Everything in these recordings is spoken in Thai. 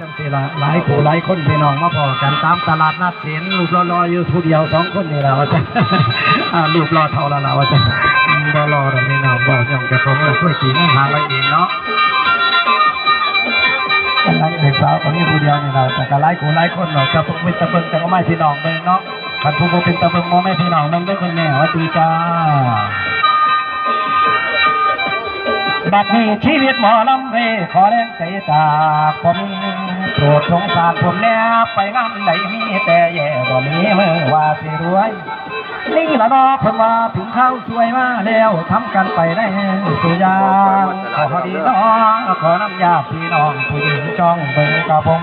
จังสิละหลายผู้หลายคนพี่น้องมาพอกันตามตลาดนัดเสียนรูปรอๆอยู่ผู้เดียวสองคนนี่แหละว่าจะอ่ารูปรอเท่าละละว่าจะรอรอๆแต่พี่น้องบอกย่างจะคงเออช่วยขี่นั่งหาอะไรเองเนาะกำลังเด็กสาวคนนี้ผู้เดียวนี่เราแต่ก็หลายผู้หลายคนเนาะจะเป็นตะเบิงแต่ก็ไม่พี่น้องเบิงเนาะคันผู้เป็นตะเบิงโมไม่พี่น้องเบิ่งด้วยคนแม่วัดดีจ้า บัดนี้ชีวิตหมอลำเรขอแรงใจจากผมโปรดสงสารผมแน่ไปงานไหนมีแต่แย่บ่มีมือว่าสิรวย นี่ละนาะเพิ่นว่าถึงข้าวสวยมาแล้วทำกันไปได้สุยาขอดีเนาะขอน้ำยาพี่น้องผู้หญิงจ้องเบิ่งกับผม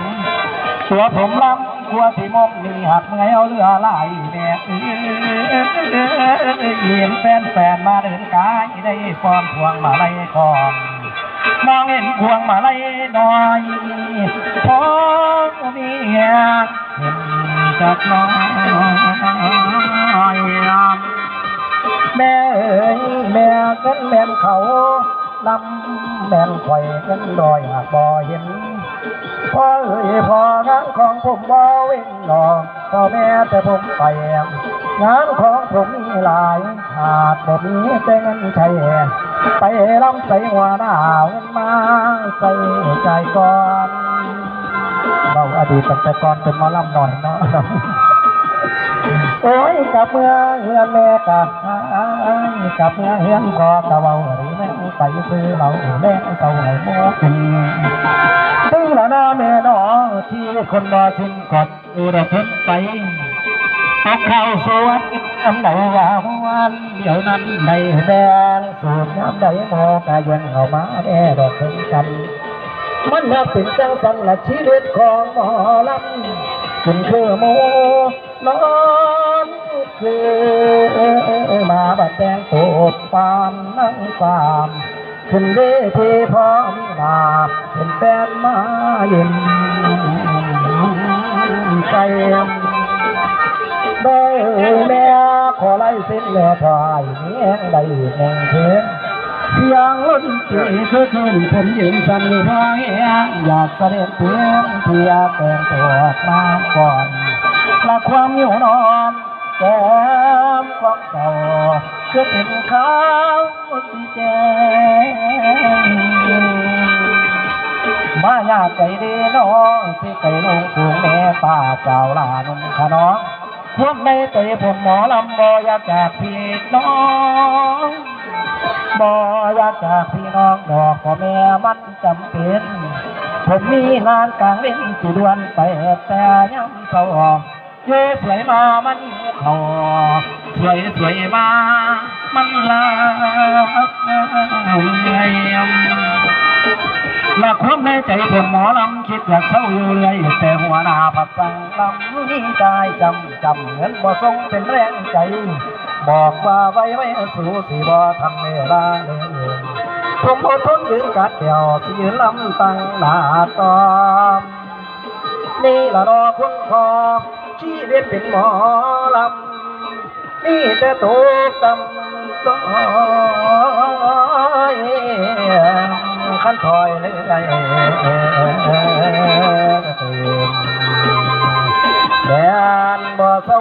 ตัวผมลำกลัวที่มมมีหักเมอเอาเรือไหลแม่เอ้ยเห็นแฟนแฟนมาเดินกายได้ฟอนพวงมาไลัยของมองเห็นพวงมาไลัยน้อยพอมีเห็นจากน้อยแม่เอ้ยแม่กันแม่นเขาลำแม่นไข่กันดอยหากบ่เห็น พ่อเอ้ยพ่องานของผมบ่เว้นหรอกพ่อแม่แต่ผมไปงานของผมมีหลายขาดบ่มีแต่เงินใช้ไปลำใส่หัวหน้าเงินมาใส่ใจก่อนเราอดีตตั้งแต่ก่อนเป็นมาลำหน่อยเนาะโอ้ยกับเมื่อเฮือนแม่กับกับเมื่อเฮือนพ่อกะเว้าหรือแม่ไปซื้อเราแม่เต่าให้หมกิน งละนาแม่น้อที่คนบ่สิ้นกอดอุระเพ้นไปตกเข้าสวนอันใดยาววันเดี๋ยวนั้นในแดงสูดน้ำใดโมอกายังเข้ามาแม่ดอกถึงกันมันนับเป็นจังสันละชีวิตของหมอลำคุณคือโมนอนคือมาบัดแดงโตดปานนั่งฟามขึ้นเวทีพร้อมหน้า เป็นแฟนมาเย็นใจได้แม่ขอไล่เส้นแม่พายเนี้แห่งใดแห่งเพื่อนเสียงล้นตีคือคืนผมยืนสั่นพายอยากเสด็จเพียงเพียแต่งตัวมาก่อนละความหิวนอนแก้มความเก่าคือเป็นข้าวสีแจง มายาใจดีน้องที่ไก่ลงผูงแม่ป้าเจ้าลานุ่มขน้องพวกในใจผมหมอลำบ่อยากจากพี่น้องบ่อยากจากพี่น้องดอกพ่อแม่มันจำเป็น ผมมีงานกลางเว้นสิดวนไปแต่ยังเศร้าเยสวยมามันเขาสวยสวยมา มันลาเลีย หลักความในใจผมหมอลำคิดอยากเศร้าอยู่เรื่อยแต่หัวหน้าผักสั่งลำนี่ใจจำจำเงินบ่ทรงเป็นแรงใจ บอกว่าไว้ไว้สู้สิบ่ทำเวลาเลยผมอดทนยืนกัดเดี่ยวสิยืนลำตั้งหน้าตอมนี่ละรอคุณขอชีวิตเป็นหมอลำนี่แต่ตกต่ำต้อย ขั้นถอยเลยแดนบ่เศร้า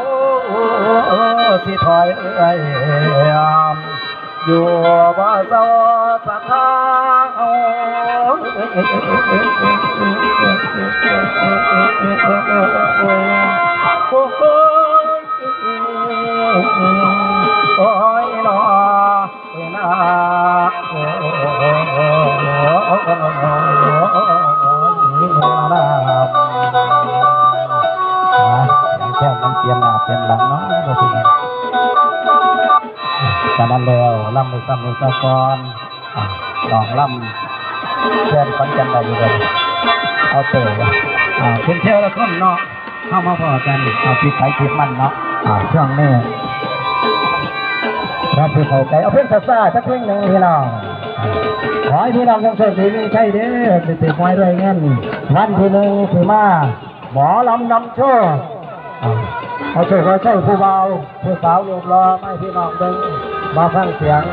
สิถอยเอ้ยอยู่บ่เศร้าสะท้าโอ้โหโอ้ยนอนา แค่มันเปลี่ยนหน้าเปลี่ยนหลังเนาะบ่เป็นไงจากนั้นแล้วล่ำมือซ้ำมือซ้ำก่อนอะลองล่ำแฟนฟันกันได้อยู่เลยเอาเตะอ่าเพียงเที่ยวละคนเนาะเข้ามาพอกันเอาปิดไปปิดมันเนาะอ่าช่วงนี้รับผู้เข้าใจเอาเพื่อนซาซ่าสักเพลงหนึ่งพี่น้อง ขอให้พี่น้องยังโชคดีมีใช่เด้อติดติดไว้ด้วยเงินวันที่หนึ่งที่มาหมอลำนำโชคอ่าเอาโชคเอาใช่ผู้เบาผู้สาวอยู่รอไม่พี่น้องเดิงมาฟังเสียง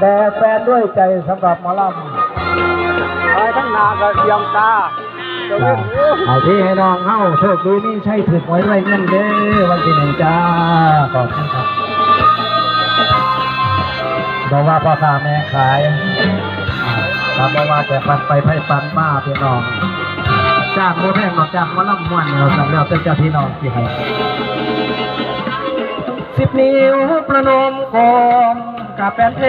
แด่แฟนด้วยใจสำหรับหมอลำไปทั้งนาก็เตรียมตาให้พี่ให้น้องเฮาโชคดีนี่ใช่ถือไว้ไรเงินเด้วันที่หนึ่งจ้าขอบคุณครับ บอกว่าพ่อค้าแม่ขายอ่าครับบอกว่าแต่ปันไปไพ่ปันมาพี่น้องจ้างโมแพงหรอกจ้างมาล่ำมวนเลียเราสั่งแล้วเป็นเจ้าพี่น้องที่ให้สิบนิ้วประนมกอมกับแฟนเพล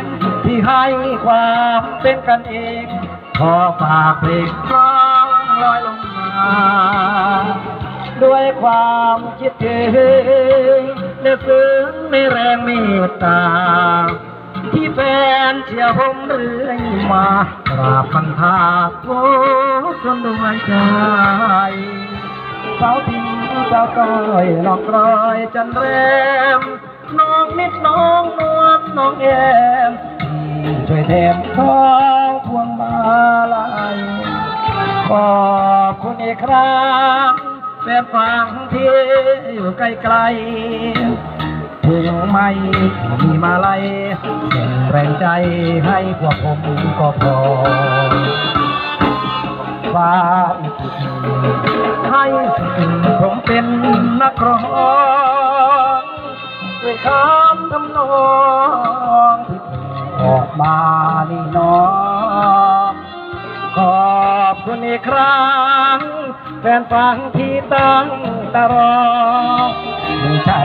งที่ให้ความเป็นกันเองขอฝากเพลงร้องลอยลงมา ด้วยความคิดถึง และซึ้งในแรงเมตตา ที่แฟนเชียร์ผมเรื่อยมากราบพันธาโอ้จนดวงใจสาวพิมสาวก้อยน้อกรอยจันแรม น้องนิดน้องนวลน้องแอมช่วยแทนท้องพวงมาลัยขอบคุณอีกครั้ง แฟนฟังที่อยู่ไกลๆถึงไม่มีมาลัยส่งแรงใจให้พวกผมก็พอฟ้าอีกทีให้สิ่งผมเป็นนักร้องด้วยคำทำนองที่ออกมานี่น้องขอบคุณอีกครั้ง ฟนฟังที่ตั้งตรอไม่ใช่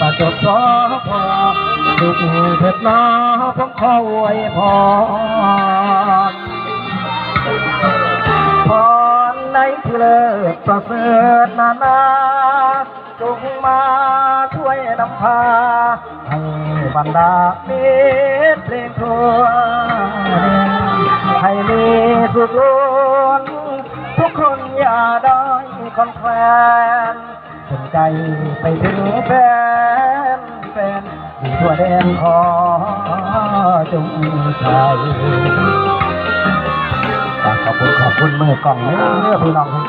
ประจบสอพอสุขเถิดน้อผมขออวยพรพรในที่เลิศประเสริฐนานาจงมาช่วยนำพาให้บรรดาเมตเพลงทัวให้มีสุขล้น ทุกคนอย่าได้คอนแคลนสนใจไปถึงแฟนแฟนอยู่ทั่วแดนขอจงใจขอบคุณขอบคุณมือกล่องเนื้อพี่น้องทุกคน